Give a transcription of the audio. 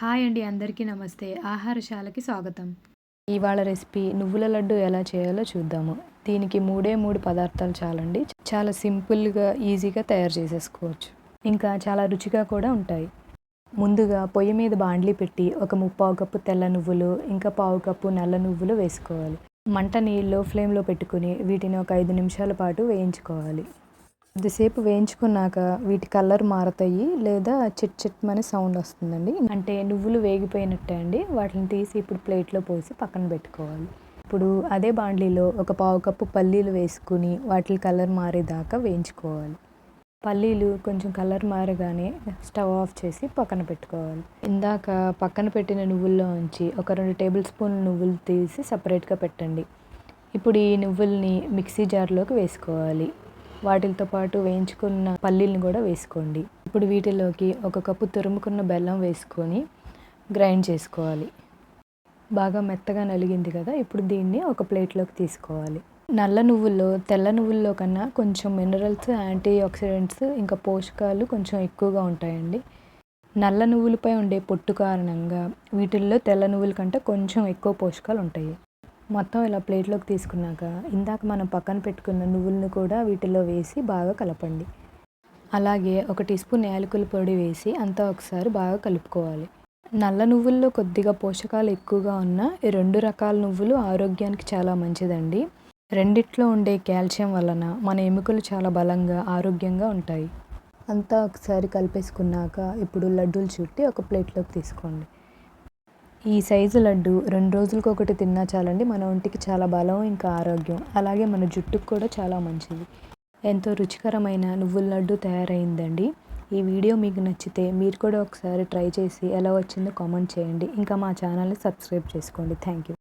Hi అండి అందరికీ నమస్తే. ఆహారశాలకి స్వాగతం. ఇవాళ రెసిపీ నువ్వుల లడ్డు ఎలా చేయాలో చూద్దాము. దీనికి మూడే మూడు పదార్థాలు చాలండి. చాలా సింపుల్గా ఈజీగా తయారు చేసేసుకోవచ్చు. ఇంకా చాలా రుచిగా కూడా ఉంటాయి. ముందుగా పొయ్యి మీద బాండ్లీ పెట్టి ఒక ముప్పావు కప్పు తెల్ల నువ్వులు ఇంకా పావు కప్పు నల్ల నువ్వులు వేసుకోవాలి. మంటని లో ఫ్లేమ్లో పెట్టుకుని వీటిని ఒక ఐదు నిమిషాల పాటు వేయించుకోవాలి. కొద్దిసేపు వేయించుకున్నాక వీటి కలర్ మారుతాయి లేదా చిట్ చిట్ చిట్మని సౌండ్ వస్తుందండి. అంటే నువ్వులు వేగిపోయినట్టే అండి. వాటిని తీసి ఇప్పుడు ప్లేట్లో పోసి పక్కన పెట్టుకోవాలి. ఇప్పుడు అదే బాండ్లీలో ఒక పావు కప్పు పల్లీలు వేసుకుని వాటి కలర్ మారేదాకా వేయించుకోవాలి. పల్లీలు కొంచెం కలర్ మారగానే స్టవ్ ఆఫ్ చేసి పక్కన పెట్టుకోవాలి. ఇందాక పక్కన పెట్టిన నువ్వుల్లో ఉంచి ఒక రెండు టేబుల్ స్పూన్ నువ్వులు తీసి సపరేట్గా పెట్టండి. ఇప్పుడు ఈ నువ్వుల్ని మిక్సీ జార్లోకి వేసుకోవాలి. వాటితో పాటు వేయించుకున్న పల్లీలను కూడా వేసుకోండి. ఇప్పుడు వీటిలోకి ఒక కప్పు తురుముకున్న బెల్లం వేసుకొని గ్రైండ్ చేసుకోవాలి. బాగా మెత్తగా నలిగింది కదా ఇప్పుడు దీన్ని ఒక ప్లేట్లోకి తీసుకోవాలి. నల్ల నువ్వుల్లో తెల్ల నువ్వుల్లో కన్నా కొంచెం మినరల్స్ యాంటీ ఆక్సిడెంట్స్ ఇంకా పోషకాలు కొంచెం ఎక్కువగా ఉంటాయండి. నల్ల నువ్వులపై ఉండే పొట్టు కారణంగా వీటిల్లో తెల్ల నువ్వుల కంటే కొంచెం ఎక్కువ పోషకాలు ఉంటాయి. మొత్తం ఇలా ప్లేట్లోకి తీసుకున్నాక ఇందాక మనం పక్కన పెట్టుకున్న నువ్వులను కూడా వీటిలో వేసి బాగా కలపండి. అలాగే ఒక టీ స్పూన్ యాలకుల పొడి వేసి అంతా ఒకసారి బాగా కలుపుకోవాలి. నల్ల నువ్వుల్లో కొద్దిగా పోషకాలు ఎక్కువగా ఉన్న ఈ రెండు రకాల నువ్వులు ఆరోగ్యానికి చాలా మంచిదండి. రెండిట్లో ఉండే కాల్షియం వలన మన ఎముకలు చాలా బలంగా ఆరోగ్యంగా ఉంటాయి. అంతా ఒకసారి కలిపేసుకున్నాక ఇప్పుడు లడ్డూలు చుట్టి ఒక ప్లేట్లోకి తీసుకోండి. ఈ సైజు లడ్డు రెండు రోజులకు ఒకటి తిన్నా చాలండి మన ఒంటికి చాలా బలం ఇంకా ఆరోగ్యం. అలాగే మన జుట్టుకు కూడా చాలా మంచిది. ఎంతో రుచికరమైన నువ్వుల లడ్డు తయారైందండి. ఈ వీడియో మీకు నచ్చితే మీరు కూడా ఒకసారి ట్రై చేసి ఎలా వచ్చిందో కామెంట్ చేయండి. ఇంకా మా ఛానల్ని సబ్స్క్రైబ్ చేసుకోండి. Thank you.